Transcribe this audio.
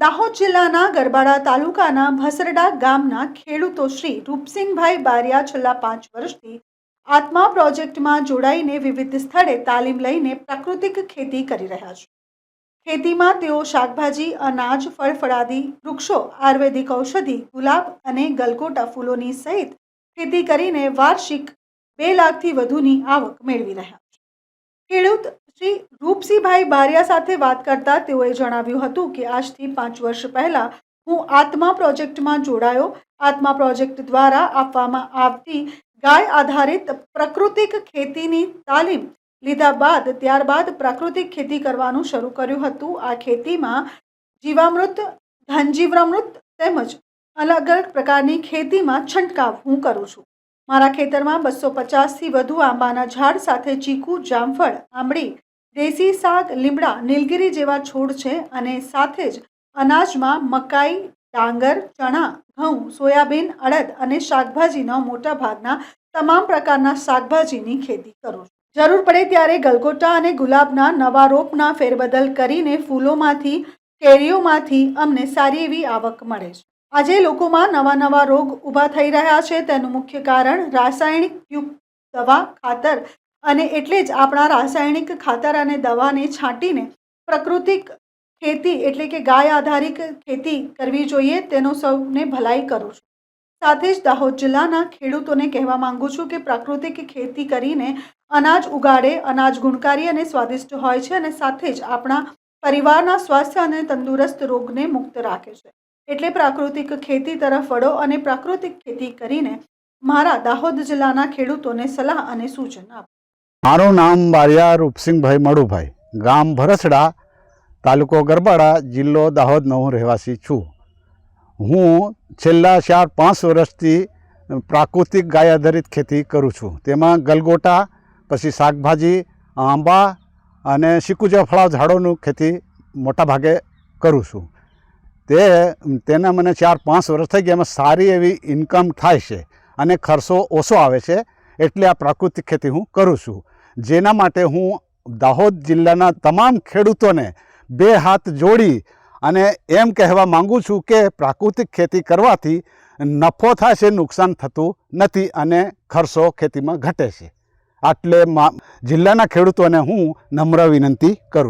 દાહોદ જિલ્લાના ગરબાડા તાલુકાના ભસરડા ગામના ખેડૂતો શ્રી રૂપસિંહભાઈ બારિયા છેલ્લા પાંચ વર્ષથી આત્મા પ્રોજેક્ટમાં જોડાઈને વિવિધ સ્થળે તાલીમ લઈને પ્રાકૃતિક ખેતી કરી રહ્યા છે. ખેતીમાં તેઓ શાકભાજી, અનાજ ફળફળાદી વૃક્ષો, આયુર્વેદિક ઔષધિ, ગુલાબ અને ગલગોટા ફૂલોની સહિત ખેતી કરીને વાર્ષિક બે લાખથી વધુની આવક મેળવી રહ્યા છે. ખેડૂત શ્રી રૂપસિંહભાઈ બારિયા સાથે વાત કરતા તેઓએ જણાવ્યું હતું કે આજથી પાંચ વર્ષ પહેલા હું આત્મા પ્રોજેક્ટમાં જોડાયો. આત્મા પ્રોજેક્ટ દ્વારા આપવામાં આવતી ગાય આધારિત પ્રાકૃતિક ખેતીની તાલીમ લીધા બાદ ત્યારબાદ પ્રાકૃતિક ખેતી કરવાનું શરૂ કર્યું હતું. આ ખેતીમાં જીવામૃત ધનજીવામૃત તેમજ અલગ અલગ પ્રકારની ખેતીમાં છંટકાવ હું કરું છું. મારા ખેતરમાં બસો પચાસથી વધુ આંબાના ઝાડ સાથે ચીકુ, જામફળ, આંબળી દેશી શાક લીમડા નીલગિરી જેવા છોડ છે અને સાથે જ અનાજમાં મકાઈ, ડાંગર, ચણા, ઘઉં, સોયાબીન, અડદ અને શાકભાજીના મોટા ભાગના તમામ પ્રકારના શાકભાજીની ખેતી કરું છું. જરૂર પડે ત્યારે ગલગોટા અને ગુલાબના નવા રોપના ફેરબદલ કરીને ફૂલોમાંથી, કેરીઓમાંથી અમને સારી એવી આવક મળે છે. આજે લોકોમાં નવા નવા રોગ ઊભા થઈ રહ્યા છે, તેનું મુખ્ય કારણ રાસાયણિક યુક્ત દવા, ખાતર અને એટલે જ આપણા રાસાયણિક ખાતર અને દવાને છાંટીને પ્રાકૃતિક ખેતી એટલે કે ગાય આધારિત ખેતી કરવી જોઈએ તેનો સૌને ભલાઈ કરું છું. સાથે જ દાહોદ જિલ્લાના ખેડૂતોને કહેવા માંગુ છું કે પ્રાકૃતિક ખેતી કરીને અનાજ ઉગાડે, અનાજ ગુણકારી અને સ્વાદિષ્ટ હોય છે અને સાથે જ આપણા પરિવારના સ્વાસ્થ્ય અને તંદુરસ્ત રોગને મુક્ત રાખે છે. એટલે પ્રાકૃતિક ખેતી તરફ વળો અને પ્રાકૃતિક ખેતી કરીને મારા દાહોદ જિલ્લાના ખેડૂતોને સલાહ અને સૂચન આપો. મારું નામ બારિયા રૂપસિંહભાઈ મળુભાઈ. ગામ ભરસડા, તાલુકો ગરબાડા, જિલ્લો દાહોદનો હું રહેવાસી છું. હું છેલ્લા ચાર પાંચ વર્ષથી પ્રાકૃતિક ગાય આધારિત ખેતી કરું છું. તેમાં ગલગોટા, પછી શાકભાજી, આંબા અને સિકુજા ફળા, ઝાડોનું ખેતી મોટા ભાગે કરું છું. તે, તેના મને ચાર પાંચ વર્ષ થઈ ગયા. એમાં સારી એવી ઇન્કમ થાય છે અને ખર્ચો ઓછો આવે છે. એટલે આ પ્રાકૃતિક ખેતી હું કરું છું. જેના માટે હું દાહોદ જિલ્લાના તમામ ખેડૂતોને બે હાથ જોડી અને એમ કહેવા માંગુ છું કે પ્રાકૃતિક ખેતી કરવાથી નફો થશે, નુકસાન થતું નથી અને ખર્ચો ખેતીમાં ઘટે છે. આટલે જિલ્લાના ખેડૂતોને હું નમ્ર વિનંતી કરું